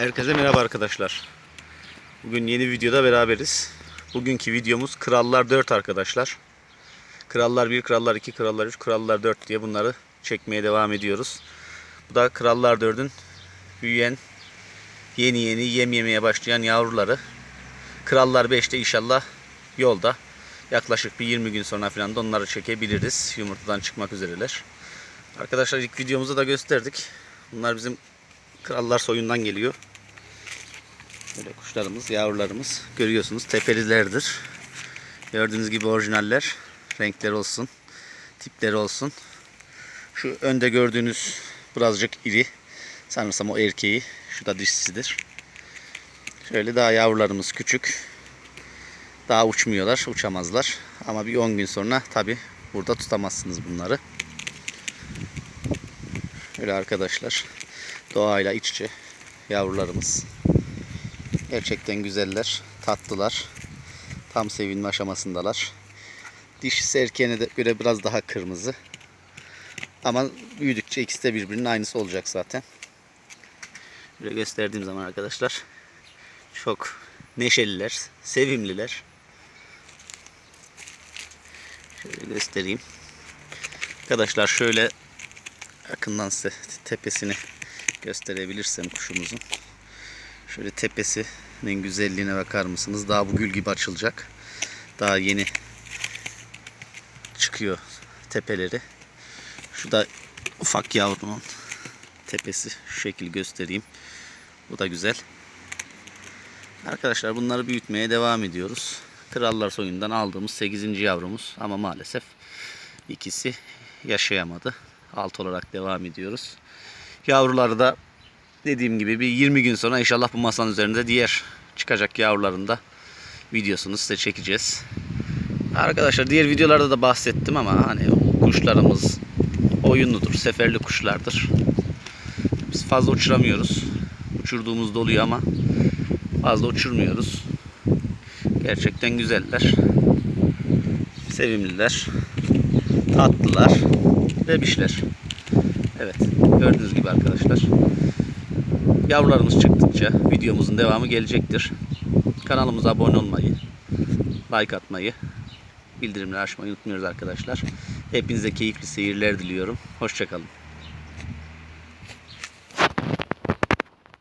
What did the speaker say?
Herkese merhaba arkadaşlar. Bugün yeni videoda beraberiz. Bugünkü videomuz Krallar 4 arkadaşlar. Krallar 1, Krallar 2, Krallar 3, Krallar 4 diye bunları çekmeye devam ediyoruz. Bu da Krallar 4'ün büyüyen, yeni yeni yem yemeye başlayan yavruları. Krallar 5'te inşallah yolda. Yaklaşık bir 20 gün sonra falan da onları çekebiliriz. Yumurtadan çıkmak üzereler. Arkadaşlar ilk videomuzda da gösterdik. Bunlar bizim krallar soyundan geliyor. Böyle kuşlarımız, yavrularımız görüyorsunuz tepelilerdir. Gördüğünüz gibi orijinaller. Renkleri olsun, tipleri olsun. Şu önde gördüğünüz birazcık iri. Sanırsam o erkeği. Şu da dişisidir. Şöyle daha yavrularımız küçük. Daha uçmuyorlar, uçamazlar. Ama bir 10 gün sonra tabi burada tutamazsınız bunları. Öyle arkadaşlar. Doğayla iç içe yavrularımız. Gerçekten güzeller, tatlılar. Tam sevinme aşamasındalar. Dişisi erkeğine de göre biraz daha kırmızı. Ama büyüdükçe ikisi de birbirinin aynısı olacak zaten. Böyle gösterdiğim zaman arkadaşlar çok neşeliler, sevimliler. Şöyle göstereyim. Arkadaşlar şöyle yakından size tepesini gösterebilirsem kuşumuzun. Şöyle tepesinin güzelliğine bakar mısınız? Daha bu gül gibi açılacak. Daha yeni çıkıyor tepeleri. Şu da ufak yavrunun tepesi. Şu şekil göstereyim. Bu da güzel. Arkadaşlar bunları büyütmeye devam ediyoruz. Krallar soyundan aldığımız 8. yavrumuz ama maalesef ikisi yaşayamadı. Alt olarak devam ediyoruz. Yavruları da dediğim gibi bir 20 gün sonra inşallah bu masanın üzerinde diğer çıkacak yavruların da videosunu size çekeceğiz. Arkadaşlar diğer videolarda da bahsettim ama hani kuşlarımız oyunludur, seferli kuşlardır. Biz fazla uçuramıyoruz. Uçurduğumuz doluyor ama fazla uçurmuyoruz. Gerçekten güzeller. Sevimliler. Tatlılar. Bebişler. Evet. Gördüğünüz gibi arkadaşlar. Yavrularımız çıktıkça videomuzun devamı gelecektir. Kanalımıza abone olmayı, like atmayı, bildirimleri açmayı unutmuyoruz arkadaşlar. Hepinize keyifli seyirler diliyorum. Hoşçakalın.